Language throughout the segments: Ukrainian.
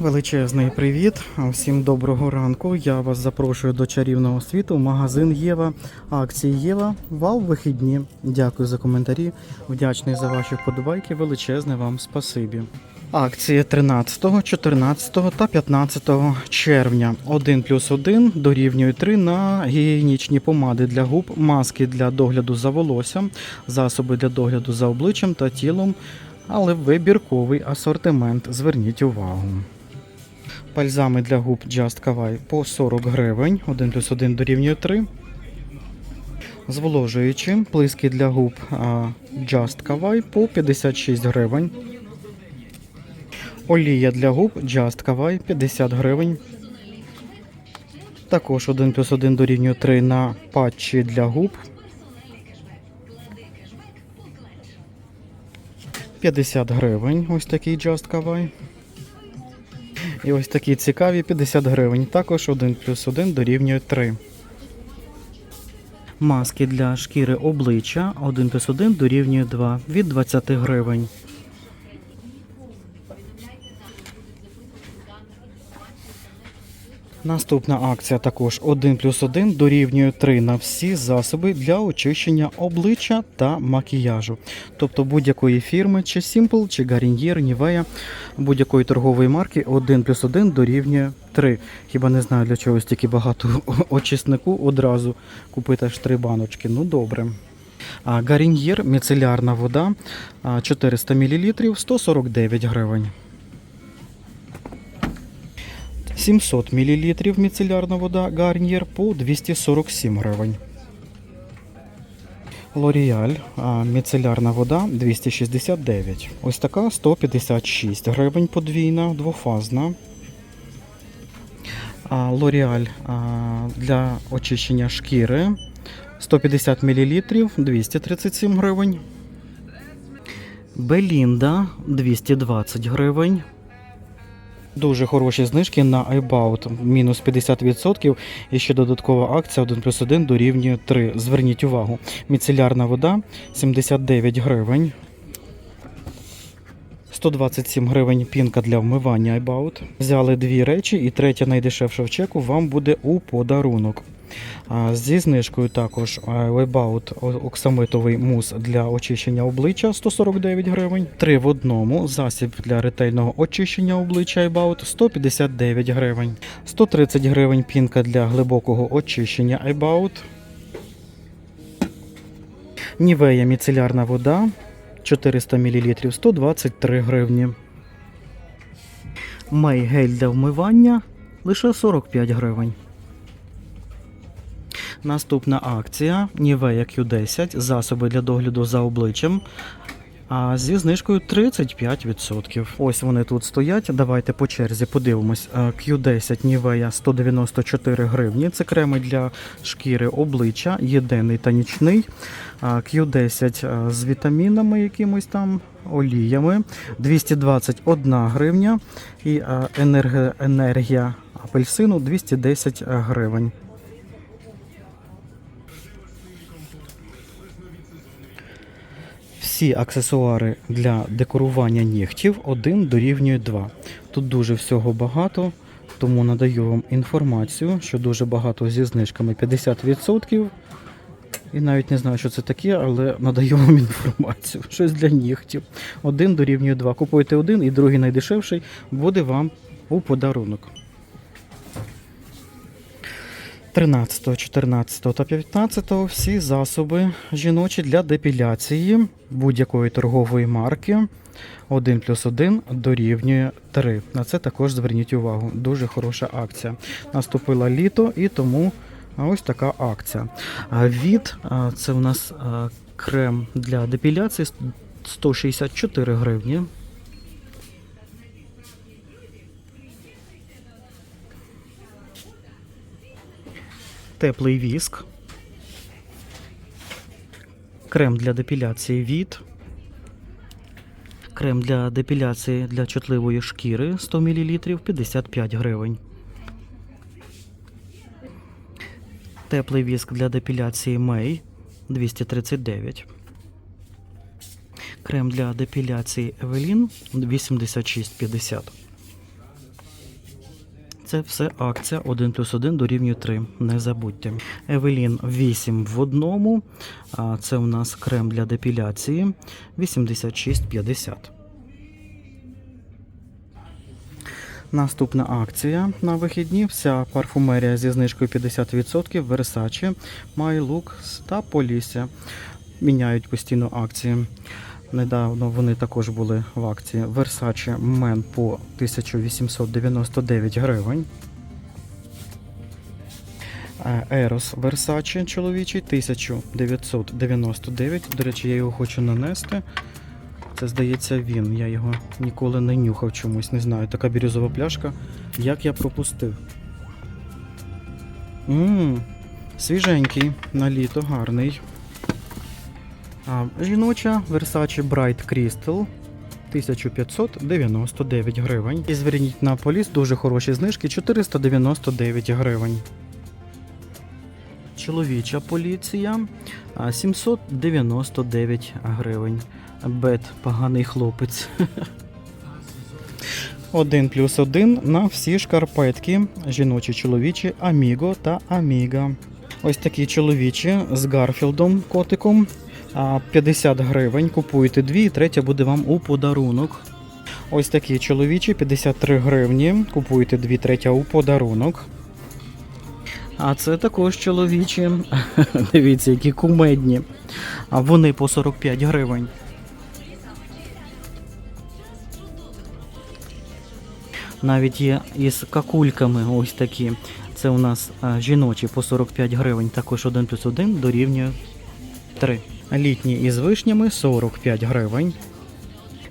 Величезний привіт! Всім доброго ранку. Я вас запрошую до чарівного світу. Магазин Єва. Акції Єва. Вау, вихідні. Дякую за коментарі. Вдячний за ваші вподобайки. Величезне вам спасибі. Акції 13, 14 та 15 червня. 1 плюс 1 дорівнює 3 на гігієнічні помади для губ, маски для догляду за волоссям, засоби для догляду за обличчям та тілом, але вибірковий асортимент. Зверніть увагу. Бальзами для губ Just Kawaii по 40 гривень, 1 плюс 1 дорівнює 3. Зволожуючі плиски для губ Just Kawaii по 56 гривень. Олія для губ Just Kawaii 50 гривень. Також 1 плюс 1 дорівнює 3 на патчі для губ. 50 гривень. Ось такий Just Kawaii. І ось такі цікаві 50 гривень. Також 1 плюс 1 дорівнює 3. Маски для шкіри обличчя 1 плюс 1 дорівнює 2 від 20 гривень. Наступна акція також 1 плюс 1 дорівнює 3 на всі засоби для очищення обличчя та макіяжу. Тобто будь-якої фірми, чи Simple, чи Garnier, Nivea, будь-якої торгової марки 1 плюс 1 дорівнює 3. Хіба не знаю для чого стільки багато очиснику одразу купити аж 3 баночки. Ну добре. Гарін'єр міцелярна вода 400 мл 149 гривень. 700 мл міцелярна вода Гарнієр по 247 гривень. Лоріаль міцелярна вода 269. Ось така 156 гривень подвійна, двофазна. Лоріаль для очищення шкіри 150 мл 237 гривень. Белінда 220 гривень. Дуже хороші знижки на iBout, мінус 50%. І ще додаткова акція 1 плюс 1 дорівнює 3. Зверніть увагу. Міцелярна вода 79 гривень. 127 гривень пінка для вмивання iBout. Взяли дві речі, і третя найдешевша в чеку вам буде у подарунок. Зі знижкою також iBout оксамитовий мус для очищення обличчя 149 гривень. Три в одному засіб для ретельного очищення обличчя iBout 159 гривень. 130 гривень пінка для глибокого очищення iBout. Нівея міцелярна вода 400 мл 123 гривні. Мей гель для вмивання лише 45 гривень. Наступна акція Nivea Q10 засоби для догляду за обличчям. А зі знижкою 35%. Ось вони тут стоять. Давайте по черзі подивимось. Е, Q10 Nivea 194 гривні. Це креми для шкіри обличчя, єдиний та нічний. Q10 е, з вітамінами, якимось там оліями 221 гривня. І е, енергія апельсину 210 гривень. Всі аксесуари для декорування нігтів 1 дорівнює 2. Тут дуже всього багато, тому надаю вам інформацію, що дуже багато зі знижками 50%. І навіть не знаю, що це таке, але надаю вам інформацію. Щось для нігтів. 1 дорівнює 2. Купуйте один і другий найдешевший буде вам у подарунок. 13, 14 та 15 всі засоби жіночі для депіляції будь-якої торгової марки 1 плюс 1 дорівнює 3. На це також зверніть увагу. Дуже хороша акція. Наступило літо і тому ось така акція. Від це у нас крем для депіляції 164 гривні. Теплий віск, крем для депіляції від, крем для депіляції для чутливої шкіри 100 мл 55 гривень. Теплий віск для депіляції Мей 239. Крем для депіляції Евелін 86,50. Це все акція 1 плюс 1 дорівнює 3. Не забудьте. Евелін 8 в одному. А це у нас крем для депіляції 86,50. Наступна акція на вихідні. Вся парфумерія зі знижкою 50%. Versace, My Looks та Полісся. Міняють постійно акції. Недавно вони також були в акції. Versace Men по 1899 гривень. Eros Versace чоловічий 1999. До речі, я його хочу нанести. Це здається він. Я його ніколи не нюхав чомусь. Не знаю. Така бірюзова пляшка. Як я пропустив. Ммм, свіженький, на літо, гарний. Жіноча Versace Bright Crystal 1599 гривень. І зверніть на поліс дуже хороші знижки 499 гривень. Чоловіча поліція 799 гривень. Бет, поганий хлопець. Один плюс один на всі шкарпетки. Жіночі чоловічі Аміго та Аміга. Ось такі чоловічі з Гарфілдом котиком. А, 50 гривень. Купуєте дві, і третя буде вам у подарунок. Ось такі чоловічі 53 гривні. Купуєте дві, третя у подарунок. А це також чоловічі. Дивіться, які кумедні. А вони по 45 гривень. Навіть є із какульками ось такі. Це у нас а, жіночі по 45 гривень, також 1 плюс 1 дорівнює 3. Літні із вишнями 45 гривень.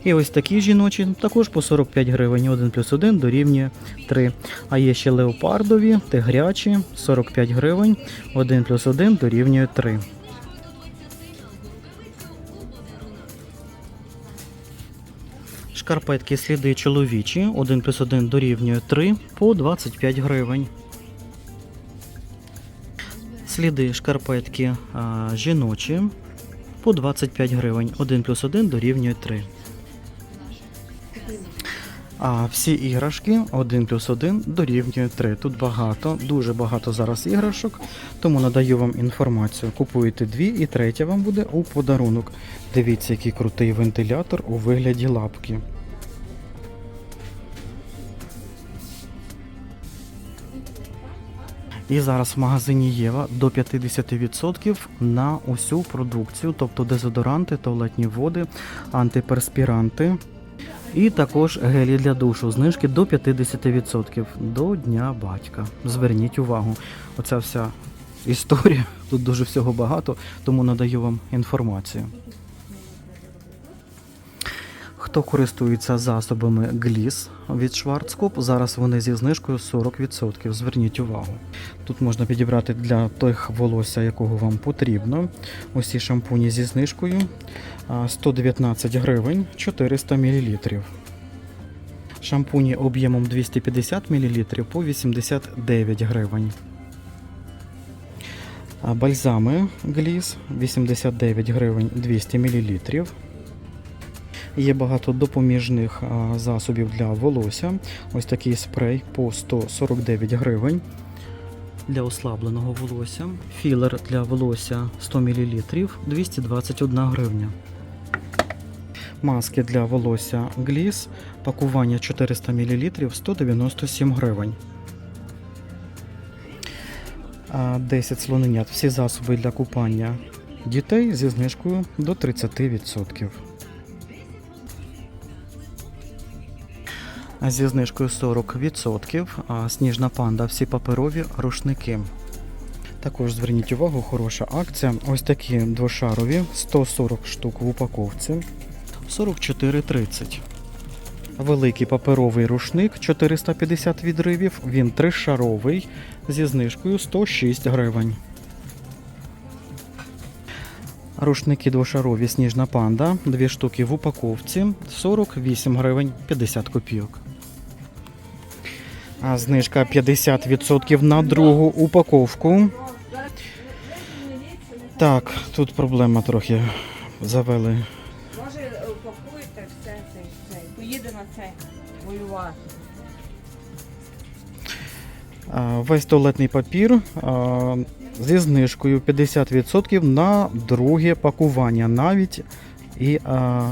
І ось такі жіночі також по 45 гривень, 1 плюс 1 дорівнює 3. А є ще леопардові, тигрячі 45 гривень, 1 плюс 1 дорівнює 3. Шкарпетки сліди чоловічі, 1 плюс 1 дорівнює 3 по 25 гривень. Сліди шкарпетки а, жіночі по 25 гривень. 1 плюс 1 дорівнює 3. А всі іграшки 1 плюс 1 дорівнює 3. Тут багато, дуже багато зараз іграшок, тому надаю вам інформацію. Купуєте дві і третя вам буде у подарунок. Дивіться, який крутий вентилятор у вигляді лапки. І зараз в магазині Єва до 50% на усю продукцію, тобто дезодоранти, туалетні води, антиперспіранти. І також гелі для душу. Знижки до 50% до Дня батька. Зверніть увагу, оця вся історія. Тут дуже всього багато, тому надаю вам інформацію. Хто користується засобами Gliss від Schwarzkopf, зараз вони зі знижкою 40%. Зверніть увагу. Тут можна підібрати для тих волосся, якого вам потрібно. Усі шампуні зі знижкою 119 гривень 400 мл. Шампуні об'ємом 250 мл по 89 гривень. Бальзами Gliss 89 гривень 200 мл. Є багато допоміжних засобів для волосся. Ось такий спрей по 149 гривень для ослабленого волосся. Філер для волосся 100 мл 221 гривня. Маски для волосся Gliss, пакування 400 мл 197 гривень. 10 слоненят. Всі засоби для купання дітей зі знижкою до 30%. Зі знижкою 40%. А сніжна панда, всі паперові рушники. Також зверніть увагу, хороша акція. Ось такі двошарові, 140 штук в упаковці. 44,30. Великий паперовий рушник 450 відривів. Він тришаровий зі знижкою 106 гривень. Рушники двошарові сніжна панда, дві штуки в упаковці 48 гривень 50 копійок. А знижка 50% на другу упаковку. Так, тут проблема трохи завели. Може, упакуєте все цей, поїде на це воювати. Весь туалетний папір а, зі знижкою 50% на друге пакування, навіть і а,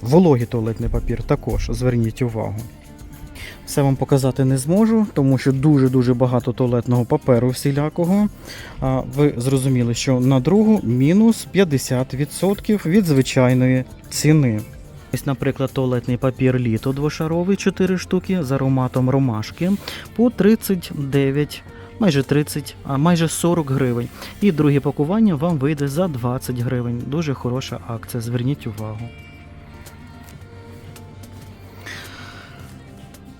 вологий туалетний папір також зверніть увагу. Все вам показати не зможу, тому що дуже-дуже багато туалетного паперу всілякого. Ви зрозуміли, що на другу мінус 50% від звичайної ціни. Ось, наприклад, туалетний папір літо двошаровий 4 штуки з ароматом ромашки по 39, майже 30, а майже 40 гривень. І друге пакування вам вийде за 20 гривень. Дуже хороша акція, зверніть увагу.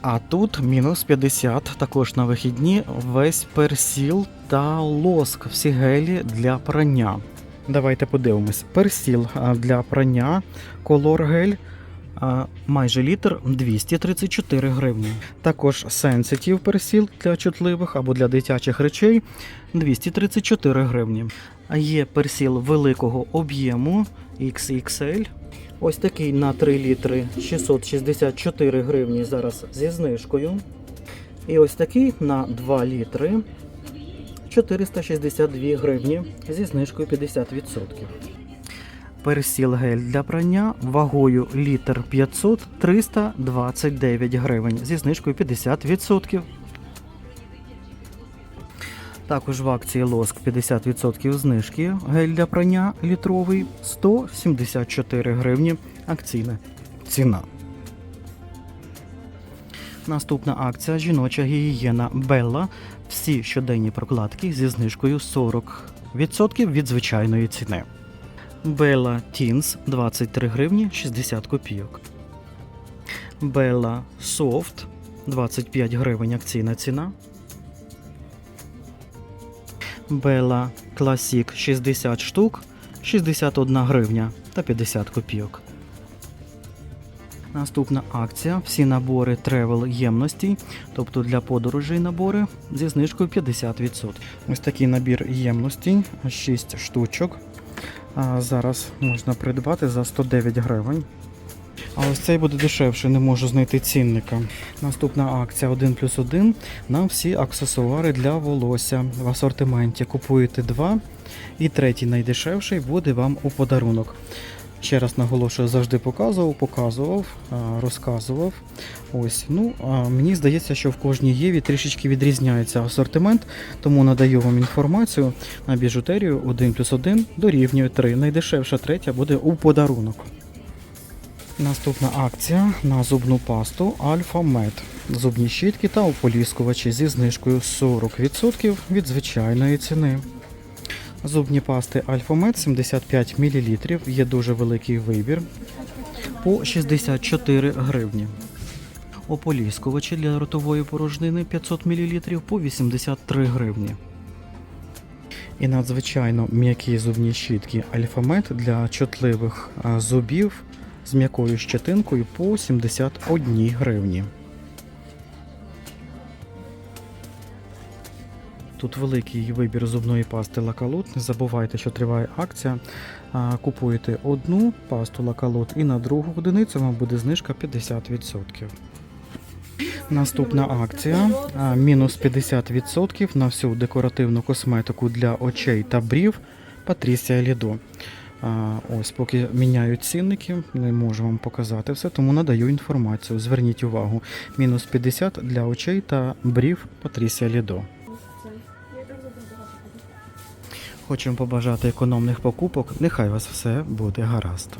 А тут мінус 50, також на вихідні весь персіл та лоск, всі гелі для прання. Давайте подивимось. Персіл для прання, колор гель. Майже літр 234 гривні. Також сенситів персіл для чутливих або для дитячих речей 234 гривні. А є персіл великого об'єму XXL. Ось такий на 3 літри 664 гривні зараз зі знижкою. І ось такий на 2 літри 462 гривні зі знижкою 50%. Персіл гель для прання вагою літр 500 329 гривень зі знижкою 50%. Також в акції лоск 50% знижки. Гель для прання літровий 174 гривні. Акційна ціна. Наступна акція жіноча гігієна Белла. Всі щоденні прокладки зі знижкою 40% від звичайної ціни. Bella Teens 23 гривні 60 копійок. Bella Soft 25 гривень акційна ціна. Bella Classic 60 штук 61 гривня та 50 копійок. Наступна акція. Всі набори тревел ємності, тобто для подорожей набори зі знижкою 50%. Ось такий набір ємностей, 6 штучок. Зараз можна придбати за 109 гривень. А ось цей буде дешевше, не можу знайти цінника. Наступна акція 1 плюс 1 на всі аксесуари для волосся в асортименті. Купуєте два, і третій найдешевший буде вам у подарунок. Ще раз наголошую, завжди показував, показував, розказував. Ось, ну мені здається, що в кожній Єві трішечки відрізняється асортимент, тому надаю вам інформацію на біжутерію 1 плюс 1 дорівнює 3. Найдешевша третя буде у подарунок. Наступна акція на зубну пасту Альфа Мед. Зубні щітки та ополіскувачі зі знижкою 40% від звичайної ціни. Зубні пасти Альфа-Мед 75 мл. Є дуже великий вибір по 64 гривні. Ополіскувачі для ротової порожнини 500 мл по 83 гривні. І надзвичайно м'які зубні щітки Альфа-Мед для чутливих зубів з м'якою щетинкою по 71 гривні. Тут великий вибір зубної пасти Лакалут. Не забувайте, що триває акція. Купуєте одну пасту Лакалут і на другу одиницю вам буде знижка 50%. Наступна акція мінус 50% на всю декоративну косметику для очей та брів Патрісія Лідо. Ось, поки міняють цінники, не можу вам показати все, тому надаю інформацію. Зверніть увагу: мінус 50 для очей та брів Патрісія Лідо. Хочемо побажати економних покупок. Нехай вас все буде гаразд.